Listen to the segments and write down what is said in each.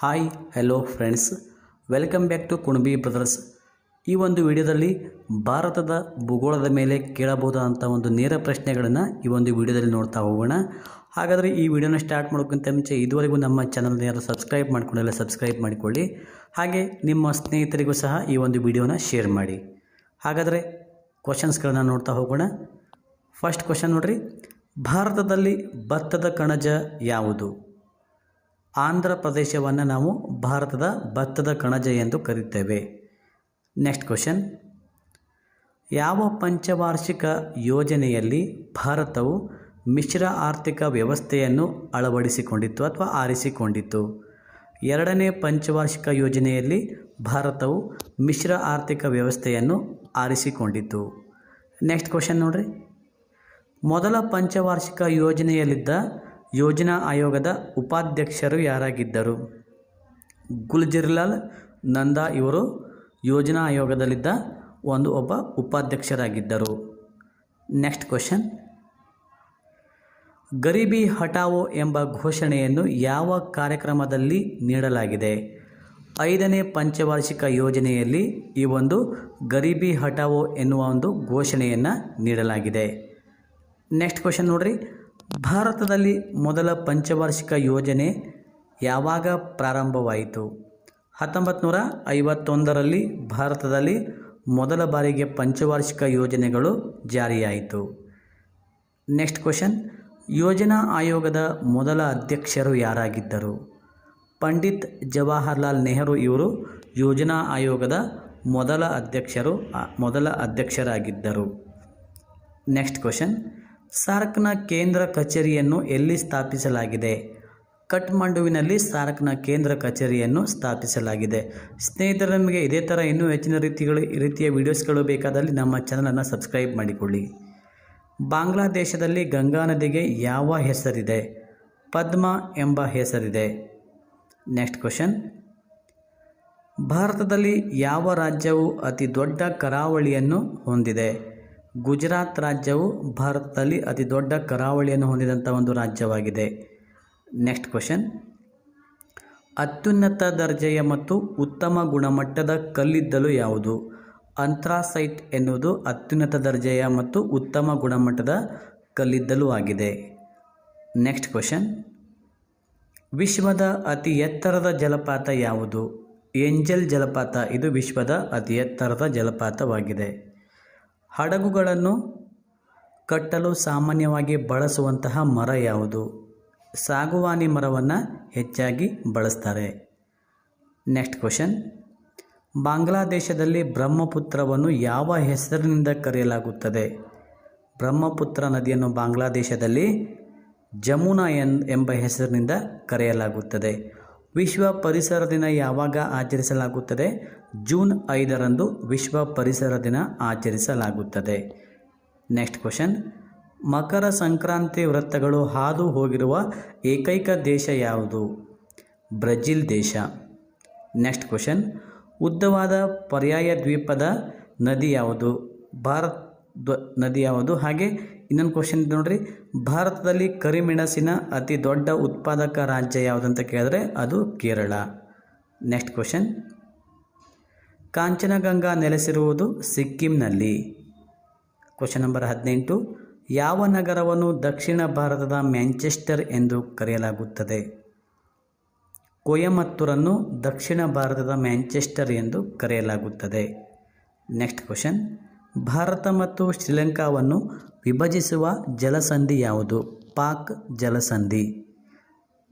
Hi hello friends welcome back to Kunabi brothers ಈ ಒಂದು ವಿಡಿಯೋದಲ್ಲಿ ಭಾರತದ ಭೂಗೋಳದ ಮೇಲೆ ಕೇಳಬಹುದಾದಂಥ ಒಂದು ನೇರ ಪ್ರಶ್ನೆಗಳನ್ನು ಈ ಒಂದು ವಿಡಿಯೋದಲ್ಲಿ ನೋಡ್ತಾ ಹೋಗೋಣ. ಹಾಗಾದರೆ ಈ ವಿಡಿಯೋನ ಸ್ಟಾರ್ಟ್ ಮಾಡೋಕ್ಕಿಂತ ಮುಂಚೆ ಇದುವರೆಗೂ ನಮ್ಮ ಚಾನಲ್ನ ಯಾರು ಸಬ್ಸ್ಕ್ರೈಬ್ ಮಾಡ್ಕೊಂಡಿಲ್ಲ ಸಬ್ಸ್ಕ್ರೈಬ್ ಮಾಡಿಕೊಳ್ಳಿ. ಹಾಗೆ ನಿಮ್ಮ ಸ್ನೇಹಿತರಿಗೂ ಸಹ ಈ ಒಂದು ವಿಡಿಯೋನ ಶೇರ್ ಮಾಡಿ. ಹಾಗಾದರೆ ಕ್ವಶನ್ಸ್ಗಳನ್ನ ನೋಡ್ತಾ ಹೋಗೋಣ. ಫಸ್ಟ್ ಕ್ವಶನ್ ನೋಡ್ರಿ. ಭಾರತದಲ್ಲಿ ಭತ್ತದ ಕಣಜ ಯಾವುದು? ಆಂಧ್ರ ಪ್ರದೇಶವನ್ನು ನಾವು ಭಾರತದ ಭತ್ತದ ಕಣಜ ಎಂದು ಕರೀತೇವೆ. ನೆಕ್ಸ್ಟ್ ಕ್ವಶನ್ ಯಾವ ಪಂಚವಾರ್ಷಿಕ ಯೋಜನೆಯಲ್ಲಿ ಭಾರತವು ಮಿಶ್ರ ಆರ್ಥಿಕ ವ್ಯವಸ್ಥೆಯನ್ನು ಅಳವಡಿಸಿಕೊಂಡಿತ್ತು ಅಥವಾ ಆರಿಸಿಕೊಂಡಿತ್ತು? ಎರಡನೇ ಪಂಚವಾರ್ಷಿಕ ಯೋಜನೆಯಲ್ಲಿ ಭಾರತವು ಮಿಶ್ರ ಆರ್ಥಿಕ ವ್ಯವಸ್ಥೆಯನ್ನು ಆರಿಸಿಕೊಂಡಿತು ನೆಕ್ಸ್ಟ್ ಕ್ವಶನ್ ನೋಡ್ರಿ. ಮೊದಲ ಪಂಚವಾರ್ಷಿಕ ಯೋಜನೆಯಲ್ಲಿದ್ದ ಯೋಜನಾ ಆಯೋಗದ ಉಪಾಧ್ಯಕ್ಷರು ಯಾರಾಗಿದ್ದರು? ಗುಲ್ಜರ್ಲಾಲ್ ನಂದಾ ಇವರು ಯೋಜನಾ ಆಯೋಗದಲ್ಲಿದ್ದ ಒಂದು ಒಬ್ಬ ಉಪಾಧ್ಯಕ್ಷರಾಗಿದ್ದರು. Next question. ಗರೀಬಿ ಹಟಾವೋ ಎಂಬ ಘೋಷಣೆಯನ್ನು ಯಾವ ಕಾರ್ಯಕ್ರಮದಲ್ಲಿ ನೀಡಲಾಗಿದೆ? ಐದನೇ ಪಂಚವಾರ್ಷಿಕ ಯೋಜನೆಯಲ್ಲಿ ಈ ಒಂದು ಗರೀಬಿ ಹಟಾವೋ ಎನ್ನುವ ಒಂದು ಘೋಷಣೆಯನ್ನು ನೀಡಲಾಗಿದೆ. ನೆಕ್ಸ್ಟ್ ಕ್ವಶನ್ ನೋಡ್ರಿ. ಭಾರತದಲ್ಲಿ ಮೊದಲ ಪಂಚವಾರ್ಷಿಕ ಯೋಜನೆ ಯಾವಾಗ ಪ್ರಾರಂಭವಾಯಿತು? ಹತ್ತೊಂಬತ್ತು ನೂರ ಐವತ್ತೊಂದರಲ್ಲಿ ಭಾರತದಲ್ಲಿ ಮೊದಲ ಬಾರಿಗೆ ಪಂಚವಾರ್ಷಿಕ ಯೋಜನೆಗಳು ಜಾರಿಯಾಯಿತು. Next question. ಯೋಜನಾ ಆಯೋಗದ ಮೊದಲ ಅಧ್ಯಕ್ಷರು ಯಾರಾಗಿದ್ದರು? ಪಂಡಿತ್ ಜವಾಹರ್ಲಾಲ್ ನೆಹರು ಇವರು ಯೋಜನಾ ಆಯೋಗದ ಮೊದಲ ಅಧ್ಯಕ್ಷರು ಮೊದಲ ಅಧ್ಯಕ್ಷರಾಗಿದ್ದರು. Next question. ಸಾರ್ಕ್ನ ಕೇಂದ್ರ ಕಚೇರಿಯನ್ನು ಎಲ್ಲಿ ಸ್ಥಾಪಿಸಲಾಗಿದೆ? ಕಠ್ಮಂಡುವಿನಲ್ಲಿ ಸಾರ್ಕ್ನ ಕೇಂದ್ರ ಕಚೇರಿಯನ್ನು ಸ್ಥಾಪಿಸಲಾಗಿದೆ. ಸ್ನೇಹಿತರೆ, ನಮಗೆ ಇದೇ ಥರ ಇನ್ನೂ ಹೆಚ್ಚಿನ ರೀತಿಗಳು, ರೀತಿಯ ವಿಡಿಯೋಸ್ಗಳು ಬೇಕಾದಲ್ಲಿ ನಮ್ಮ ಚಾನಲನ್ನು ಸಬ್ಸ್ಕ್ರೈಬ್ ಮಾಡಿಕೊಳ್ಳಿ. ಬಾಂಗ್ಲಾದೇಶದಲ್ಲಿ ಗಂಗಾ ನದಿಗೆ ಯಾವ ಹೆಸರಿದೆ? ಪದ್ಮ ಎಂಬ ಹೆಸರಿದೆ. Next question. ಭಾರತದಲ್ಲಿ ಯಾವ ರಾಜ್ಯವು ಅತಿ ದೊಡ್ಡ ಕರಾವಳಿಯನ್ನು ಹೊಂದಿದೆ? ಗುಜರಾತ್ ರಾಜ್ಯವು ಭಾರತದಲ್ಲಿ ಅತಿ ದೊಡ್ಡ ಕರಾವಳಿಯನ್ನು ಹೊಂದಿದಂಥ ಒಂದು ರಾಜ್ಯವಾಗಿದೆ. ನೆಕ್ಸ್ಟ್ ಕ್ವಶನ್ ಅತ್ಯುನ್ನತ ದರ್ಜೆಯ ಮತ್ತು ಉತ್ತಮ ಗುಣಮಟ್ಟದ ಕಲ್ಲಿದ್ದಲು ಯಾವುದು? ಅಂತ್ರಾಸೈಟ್ ಎನ್ನುವುದು ಅತ್ಯುನ್ನತ ದರ್ಜೆಯ ಮತ್ತು ಉತ್ತಮ ಗುಣಮಟ್ಟದ ಕಲ್ಲಿದ್ದಲು ಆಗಿದೆ. ನೆಕ್ಸ್ಟ್ ಕ್ವಶನ್ ವಿಶ್ವದ ಅತಿ ಎತ್ತರದ ಜಲಪಾತ ಯಾವುದು? ಏಂಜಲ್ ಜಲಪಾತ. ಇದು ವಿಶ್ವದ ಅತಿ ಎತ್ತರದ ಜಲಪಾತವಾಗಿದೆ. ಹಡಗುಗಳನ್ನು ಕಟ್ಟಲು ಸಾಮಾನ್ಯವಾಗಿ ಬಳಸುವಂತಹ ಮರ ಯಾವುದು? ಸಾಗುವಾನಿ ಮರವನ್ನು ಹೆಚ್ಚಾಗಿ ಬಳಸ್ತಾರೆ. ನೆಕ್ಸ್ಟ್ ಕ್ವಶನ್ ಬಾಂಗ್ಲಾದೇಶದಲ್ಲಿ ಬ್ರಹ್ಮಪುತ್ರವನ್ನು ಯಾವ ಹೆಸರಿನಿಂದ ಕರೆಯಲಾಗುತ್ತದೆ? ಬ್ರಹ್ಮಪುತ್ರ ನದಿಯನ್ನು ಬಾಂಗ್ಲಾದೇಶದಲ್ಲಿ ಜಮುನಾ ಎಂಬ ಹೆಸರಿನಿಂದ ಕರೆಯಲಾಗುತ್ತದೆ. ವಿಶ್ವ ಪರಿಸರ ದಿನ ಯಾವಾಗ ಆಚರಿಸಲಾಗುತ್ತದೆ? ಜೂನ್ ಐದರಂದು ವಿಶ್ವ ಪರಿಸರ ದಿನ ಆಚರಿಸಲಾಗುತ್ತದೆ. Next question. ಮಕರ ಸಂಕ್ರಾಂತಿ ವೃತ್ತಗಳು ಹಾದು ಹೋಗಿರುವ ಏಕೈಕ ದೇಶ ಯಾವುದು? ಬ್ರೆಜಿಲ್ ದೇಶ. Next question. ಉದ್ದವಾದ ಪರ್ಯಾಯ ದ್ವೀಪದ ನದಿ ಯಾವುದು? ಭಾರತ್ ದ್ವ- ನದಿ ಯಾವುದು? ಹಾಗೆ ಇನ್ನೊಂದು ಕ್ವಶನ್ ಇದೆ ನೋಡ್ರಿ. ಭಾರತದಲ್ಲಿ ಕರಿಮೆಣಸಿನ ಅತಿ ದೊಡ್ಡ ಉತ್ಪಾದಕ ರಾಜ್ಯ ಯಾವುದಂತ ಕೇಳಿದ್ರೆ ಅದು ಕೇರಳ. ನೆಕ್ಸ್ಟ್ ಕ್ವಶನ್ ಕಾಂಚನಗಂಗಾ ನೆಲೆಸಿರುವುದು ಸಿಕ್ಕಿಂನಲ್ಲಿ. ಕ್ವಶನ್ ನಂಬರ್ ಹದಿನೆಂಟು. ಯಾವ ನಗರವನ್ನು ದಕ್ಷಿಣ ಭಾರತದ ಮ್ಯಾಂಚೆಸ್ಟರ್ ಎಂದು ಕರೆಯಲಾಗುತ್ತದೆ? ಕೊಯಮತ್ತೂರನ್ನು ದಕ್ಷಿಣ ಭಾರತದ ಮ್ಯಾಂಚೆಸ್ಟರ್ ಎಂದು ಕರೆಯಲಾಗುತ್ತದೆ. ನೆಕ್ಸ್ಟ್ ಕ್ವಶನ್ ಭಾರತ ಮತ್ತು ಶ್ರೀಲಂಕಾವನ್ನು ವಿಭಜಿಸುವ ಜಲಸಂಧಿ ಯಾವುದು? ಪಾಕ್ ಜಲಸಂಧಿ.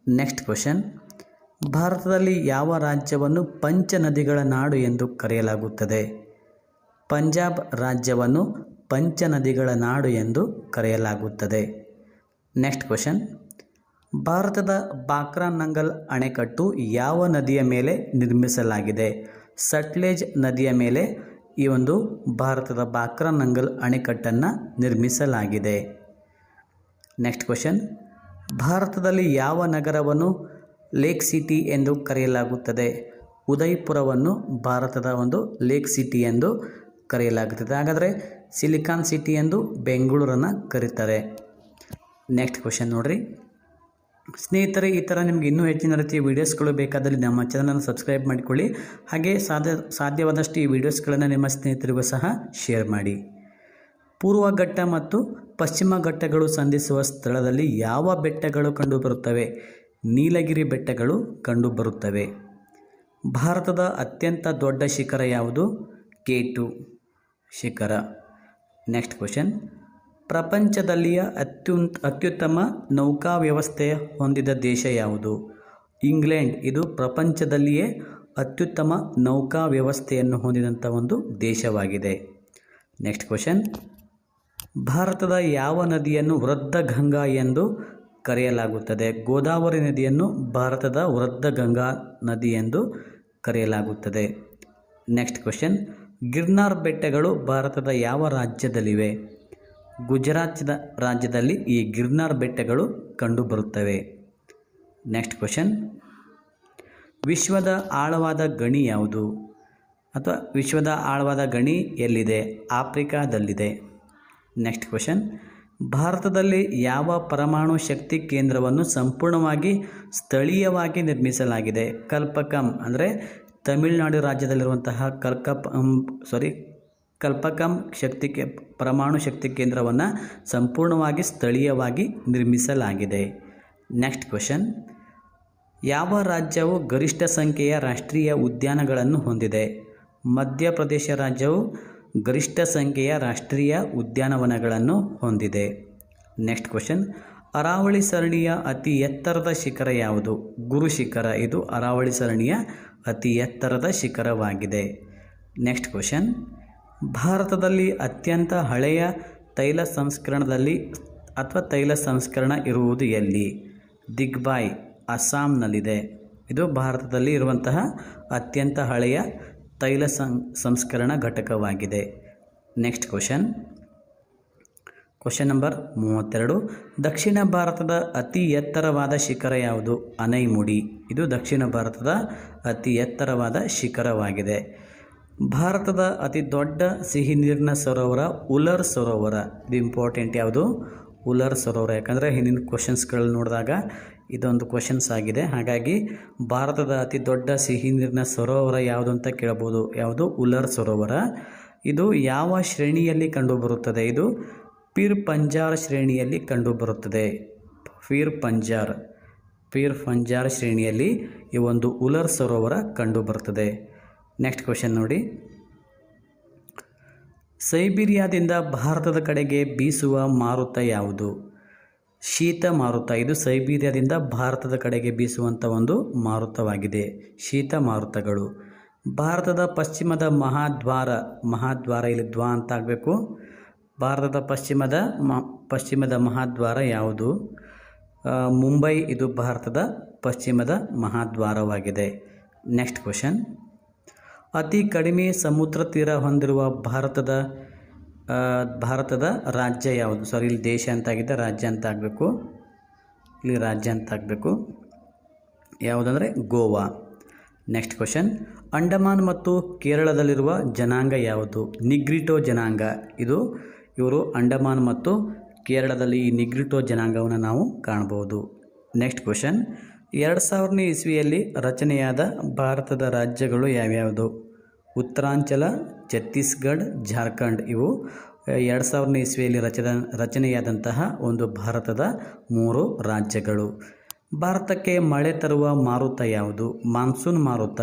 Next question. ಭಾರತದಲ್ಲಿ ಯಾವ ರಾಜ್ಯವನ್ನು ಪಂಚ ನದಿಗಳ ನಾಡು ಎಂದು ಕರೆಯಲಾಗುತ್ತದೆ? ಪಂಜಾಬ್ ರಾಜ್ಯವನ್ನು ಪಂಚ ನದಿಗಳ ನಾಡು ಎಂದು ಕರೆಯಲಾಗುತ್ತದೆ. Next question. ಭಾರತದ ಬಾಕ್ರಾ ನಂಗಲ್ ಅಣೆಕಟ್ಟು ಯಾವ ನದಿಯ ಮೇಲೆ ನಿರ್ಮಿಸಲಾಗಿದೆ? ಸಟ್ಲೇಜ್ ನದಿಯ ಮೇಲೆ ಈ ಒಂದು ಭಾರತದ ಬಾಕ್ರಾ ನಂಗಲ್ ಅಣೆಕಟ್ಟನ್ನು ನಿರ್ಮಿಸಲಾಗಿದೆ. ನೆಕ್ಸ್ಟ್ ಕ್ವಶನ್ ಭಾರತದಲ್ಲಿ ಯಾವ ನಗರವನ್ನು ಲೇಕ್ ಸಿಟಿ ಎಂದು ಕರೆಯಲಾಗುತ್ತದೆ? ಉದಯ್ಪುರವನ್ನು ಭಾರತದ ಒಂದು ಲೇಕ್ ಸಿಟಿ ಎಂದು ಕರೆಯಲಾಗುತ್ತದೆ. ಹಾಗಾದರೆ ಸಿಲಿಕಾನ್ ಸಿಟಿ ಎಂದು ಬೆಂಗಳೂರನ್ನು ಕರೀತಾರೆ. ನೆಕ್ಸ್ಟ್ ಕ್ವಶನ್ ನೋಡ್ರಿ. ಸ್ನೇಹಿತರೆ, ಈ ಥರ ನಿಮಗೆ ಇನ್ನೂ ಹೆಚ್ಚಿನ ರೀತಿಯ ವೀಡಿಯೋಸ್ಗಳು ಬೇಕಾದಲ್ಲಿ ನಮ್ಮ ಚಾನಲನ್ನು ಸಬ್ಸ್ಕ್ರೈಬ್ ಮಾಡಿಕೊಳ್ಳಿ. ಹಾಗೆ ಸಾಧ್ಯ, ಸಾಧ್ಯವಾದಷ್ಟು ಈ ವಿಡಿಯೋಸ್ಗಳನ್ನು ನಿಮ್ಮ ಸ್ನೇಹಿತರಿಗೂ ಸಹ ಶೇರ್ ಮಾಡಿ. ಪೂರ್ವ ಘಟ್ಟ ಮತ್ತು ಪಶ್ಚಿಮ ಘಟ್ಟಗಳು ಸಂಧಿಸುವ ಸ್ಥಳದಲ್ಲಿ ಯಾವ ಬೆಟ್ಟಗಳು ಕಂಡುಬರುತ್ತವೆ ನೀಲಗಿರಿ ಬೆಟ್ಟಗಳು ಕಂಡುಬರುತ್ತವೆ ಭಾರತದ ಅತ್ಯಂತ ದೊಡ್ಡ ಶಿಖರ ಯಾವುದು? ಕೆ ಶಿಖರ. ನೆಕ್ಸ್ಟ್ ಕ್ವಶನ್ ಪ್ರಪಂಚದಲ್ಲಿಯ ಅತ್ಯುನ್, ಅತ್ಯುತ್ತಮ ನೌಕಾ ವ್ಯವಸ್ಥೆ ಹೊಂದಿದ ದೇಶ ಯಾವುದು? ಇಂಗ್ಲೆಂಡ್. ಇದು ಪ್ರಪಂಚದಲ್ಲಿಯೇ ಅತ್ಯುತ್ತಮ ನೌಕಾ ವ್ಯವಸ್ಥೆಯನ್ನು ಹೊಂದಿದಂಥ ಒಂದು ದೇಶವಾಗಿದೆ. ನೆಕ್ಸ್ಟ್ ಕ್ವಶನ್ ಭಾರತದ ಯಾವ ನದಿಯನ್ನು ವೃದ್ಧ ಗಂಗಾ ಎಂದು ಕರೆಯಲಾಗುತ್ತದೆ? ಗೋದಾವರಿ ನದಿಯನ್ನು ಭಾರತದ ವೃದ್ಧ ಗಂಗಾ ನದಿ ಎಂದು ಕರೆಯಲಾಗುತ್ತದೆ. ನೆಕ್ಸ್ಟ್ ಕ್ವಶನ್ ಗಿರ್ನಾರ್ ಬೆಟ್ಟಗಳು ಭಾರತದ ಯಾವ ರಾಜ್ಯದಲ್ಲಿವೆ? ಗುಜರಾತ್ ರಾಜ್ಯದಲ್ಲಿ ಈ ಗಿರ್ನಾರ್ ಬೆಟ್ಟಗಳು ಕಂಡುಬರುತ್ತವೆ. ನೆಕ್ಸ್ಟ್ ಕ್ವಶನ್ ವಿಶ್ವದ ಆಳವಾದ ಗಣಿ ಯಾವುದು? ಅಥವಾ ವಿಶ್ವದ ಆಳವಾದ ಗಣಿ ಎಲ್ಲಿದೆ? ಆಫ್ರಿಕಾದಲ್ಲಿದೆ. ನೆಕ್ಸ್ಟ್ ಕ್ವಶನ್ ಭಾರತದಲ್ಲಿ ಯಾವ ಪರಮಾಣು ಶಕ್ತಿ ಕೇಂದ್ರವನ್ನು ಸಂಪೂರ್ಣವಾಗಿ ಸ್ಥಳೀಯವಾಗಿ ನಿರ್ಮಿಸಲಾಗಿದೆ? ಕಲ್ಪಕಂ ಅಂದರೆ ತಮಿಳುನಾಡು ರಾಜ್ಯದಲ್ಲಿರುವಂತಹ ಕಲ್ಕಪ್ ಸಾರಿ ಕಲ್ಪಕಂ ಶಕ್ತಿ ಕೇ, ಪರಮಾಣು ಶಕ್ತಿ ಕೇಂದ್ರವನ್ನು ಸಂಪೂರ್ಣವಾಗಿ ಸ್ಥಳೀಯವಾಗಿ ನಿರ್ಮಿಸಲಾಗಿದೆ. ನೆಕ್ಸ್ಟ್ ಕ್ವೆಶನ್ ಯಾವ ರಾಜ್ಯವು ಗರಿಷ್ಠ ಸಂಖ್ಯೆಯ ರಾಷ್ಟ್ರೀಯ ಉದ್ಯಾನಗಳನ್ನು ಹೊಂದಿದೆ? ಮಧ್ಯಪ್ರದೇಶ ರಾಜ್ಯವು ಗರಿಷ್ಠ ಸಂಖ್ಯೆಯ ರಾಷ್ಟ್ರೀಯ ಉದ್ಯಾನವನಗಳನ್ನು ಹೊಂದಿದೆ. ನೆಕ್ಸ್ಟ್ ಕ್ವೆಶನ್ ಅರಾವಳಿ ಸರಣಿಯ ಅತಿ ಎತ್ತರದ ಶಿಖರ ಯಾವುದು? ಗುರು ಶಿಖರ. ಇದು ಅರಾವಳಿ ಸರಣಿಯ ಅತಿ ಎತ್ತರದ ಶಿಖರವಾಗಿದೆ. ನೆಕ್ಸ್ಟ್ ಕ್ವಶನ್ ಭಾರತದಲ್ಲಿ ಅತ್ಯಂತ ಹಳೆಯ ತೈಲ ಸಂಸ್ಕರಣದಲ್ಲಿ ಅಥವಾ ತೈಲ ಸಂಸ್ಕರಣ ಇರುವುದು ಎಲ್ಲಿ? ದಿಗ್ಬಾಯ್ ಅಸ್ಸಾಂನಲ್ಲಿದೆ. ಇದು ಭಾರತದಲ್ಲಿ ಇರುವಂತಹ ಅತ್ಯಂತ ಹಳೆಯ ತೈಲ ಸಂಸ್ಕರಣ ಘಟಕವಾಗಿದೆ. ನೆಕ್ಸ್ಟ್ ಕ್ವಶನ್ ಕ್ವಶನ್ ನಂಬರ್ ಮೂವತ್ತೆರಡು. ದಕ್ಷಿಣ ಭಾರತದ ಅತಿ ಎತ್ತರವಾದ ಶಿಖರ ಯಾವುದು? ಅನೈಮುಡಿ. ಇದು ದಕ್ಷಿಣ ಭಾರತದ ಅತಿ ಎತ್ತರವಾದ ಶಿಖರವಾಗಿದೆ. ಭಾರತದ ಅತಿ ದೊಡ್ಡ ಸಿಹಿ ನೀರಿನ ಸರೋವರ ಉಲರ್ ಸರೋವರ. ಇದು ಇಂಪಾರ್ಟೆಂಟ್ ಯಾವುದು? ಉಲರ್ ಸರೋವರ. ಯಾಕಂದರೆ ಹಿಂದಿನ ಕ್ವಶನ್ಸ್ಗಳಲ್ಲಿ ನೋಡಿದಾಗ ಇದೊಂದು ಕ್ವಶನ್ಸ್ ಆಗಿದೆ. ಹಾಗಾಗಿ ಭಾರತದ ಅತಿ ದೊಡ್ಡ ಸಿಹಿ ನೀರಿನ ಸರೋವರ ಯಾವುದು ಅಂತ ಕೇಳಬಹುದು ಯಾವುದು? ಉಲರ್ ಸರೋವರ. ಇದು ಯಾವ ಶ್ರೇಣಿಯಲ್ಲಿ ಕಂಡುಬರುತ್ತದೆ? ಇದು ಪೀರ್ ಪಂಜಾರ್ ಶ್ರೇಣಿಯಲ್ಲಿ ಕಂಡುಬರುತ್ತದೆ. ಪೀರ್ ಪಂಜಾರ್. ಪೀರ್ ಪಂಜಾರ್ ಶ್ರೇಣಿಯಲ್ಲಿ ಈ ಒಂದು ಉಲರ್ ಸರೋವರ ಕಂಡುಬರುತ್ತದೆ ನೆಕ್ಸ್ಟ್ ಕ್ವಶನ್ ನೋಡಿ. ಸೈಬೀರಿಯಾದಿಂದ ಭಾರತದ ಕಡೆಗೆ ಬೀಸುವ ಮಾರುತ ಯಾವುದು? ಶೀತ ಮಾರುತ. ಇದು ಸೈಬೀರಿಯಾದಿಂದ ಭಾರತದ ಕಡೆಗೆ ಬೀಸುವಂಥ ಒಂದು ಮಾರುತವಾಗಿದೆ. ಶೀತ ಮಾರುತಗಳು. ಭಾರತದ ಪಶ್ಚಿಮದ ಮಹಾದ್ವಾರ. ಮಹಾದ್ವಾರ ಇಲ್ಲಿ ದ್ವಾ ಅಂತ ಆಗಬೇಕು. ಭಾರತದ ಪಶ್ಚಿಮದ ಮ, ಪಶ್ಚಿಮದ ಮಹಾದ್ವಾರ ಯಾವುದು? ಮುಂಬೈ. ಇದು ಭಾರತದ ಪಶ್ಚಿಮದ ಮಹಾದ್ವಾರವಾಗಿದೆ. ನೆಕ್ಸ್ಟ್ ಕ್ವಶನ್ ಅತಿ ಕಡಿಮೆ ಸಮುದ್ರ ತೀರ ಹೊಂದಿರುವ ಭಾರತದ ಭಾರತದ ರಾಜ್ಯ ಯಾವುದು? ಸಾರಿ ಇಲ್ಲಿ ದೇಶ ಅಂತ ಆಗಿದೆ ರಾಜ್ಯ ಅಂತ ಆಗಬೇಕು. ಇಲ್ಲಿ ರಾಜ್ಯ ಅಂತ ಆಗಬೇಕು. ಯಾವುದಂದರೆ ಗೋವಾ. ನೆಕ್ಸ್ಟ್ ಕ್ವಶನ್ ಅಂಡಮಾನ್ ಮತ್ತು ಕೇರಳದಲ್ಲಿರುವ ಜನಾಂಗ ಯಾವುದು? ನಿಗ್ರಿಟೋ ಜನಾಂಗ. ಇದು ಇವರು ಅಂಡಮಾನ್ ಮತ್ತು ಕೇರಳದಲ್ಲಿ ಈ ನಿಗ್ರಿಟೋ ಜನಾಂಗವನ್ನು ನಾವು ಕಾಣಬಹುದು ನೆಕ್ಸ್ಟ್ ಕ್ವಶನ್ ಎರಡು ಸಾವಿರನೇ ಇಸ್ವಿಯಲ್ಲಿ ರಚನೆಯಾದ ಭಾರತದ ರಾಜ್ಯಗಳು ಯಾವ್ಯಾವುದು? ಉತ್ತರಾಂಚಲ, ಛತ್ತೀಸ್ಗಢ, ಜಾರ್ಖಂಡ್ ಇವು ಎರಡು ಸಾವಿರನೇ ಇಸ್ವಿಯಲ್ಲಿ ರಚನ ರಚನೆಯಾದಂತಹ ಒಂದು ಭಾರತದ ಮೂರು ರಾಜ್ಯಗಳು. ಭಾರತಕ್ಕೆ ಮಳೆ ತರುವ ಮಾರುತ ಯಾವುದು? ಮಾನ್ಸೂನ್ ಮಾರುತ.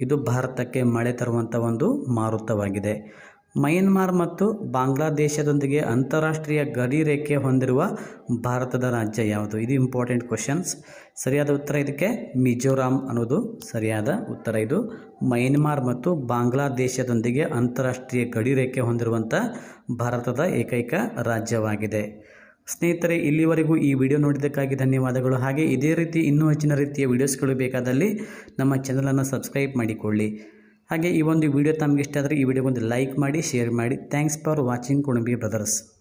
ಇದು ಭಾರತಕ್ಕೆ ಮಳೆ ತರುವಂಥ ಒಂದು ಮಾರುತವಾಗಿದೆ. ಮಯನ್ಮಾರ್ ಮತ್ತು ಬಾಂಗ್ಲಾದೇಶದೊಂದಿಗೆ ಅಂತಾರಾಷ್ಟ್ರೀಯ ಗಡಿ ರೇಖೆ ಹೊಂದಿರುವ ಭಾರತದ ರಾಜ್ಯ ಯಾವುದು? ಇದು ಇಂಪಾರ್ಟೆಂಟ್ ಕ್ವಶನ್ಸ್ ಸರಿಯಾದ ಉತ್ತರ ಇದಕ್ಕೆ ಮಿಜೋರಾಂ ಅನ್ನೋದು ಸರಿಯಾದ ಉತ್ತರ. ಇದು ಮಯನ್ಮಾರ್ ಮತ್ತು ಬಾಂಗ್ಲಾದೇಶದೊಂದಿಗೆ ಅಂತಾರಾಷ್ಟ್ರೀಯ ಗಡಿ ರೇಖೆ ಹೊಂದಿರುವಂಥ ಭಾರತದ ಏಕೈಕ ರಾಜ್ಯವಾಗಿದೆ. ಸ್ನೇಹಿತರೆ, ಇಲ್ಲಿವರೆಗೂ ಈ ವಿಡಿಯೋ ನೋಡಿದ್ದಕ್ಕಾಗಿ ಧನ್ಯವಾದಗಳು. ಹಾಗೆ ಇದೇ ರೀತಿ ಇನ್ನೂ ಹೆಚ್ಚಿನ ರೀತಿಯ ವಿಡಿಯೋಸ್ಗಳು ಬೇಕಾದಲ್ಲಿ ನಮ್ಮ ಚಾನಲನ್ನು ಸಬ್ಸ್ಕ್ರೈಬ್ ಮಾಡಿಕೊಳ್ಳಿ. ಹಾಗೆ ಈ ಒಂದು ವಿಡಿಯೋ ತಮಗೆ ಇಷ್ಟ ಆದರೆ ಈ ವಿಡಿಯೋಗೊಂದು ಲೈಕ್ ಮಾಡಿ ಶೇರ್ ಮಾಡಿ. Thanks for watching Kunabi brothers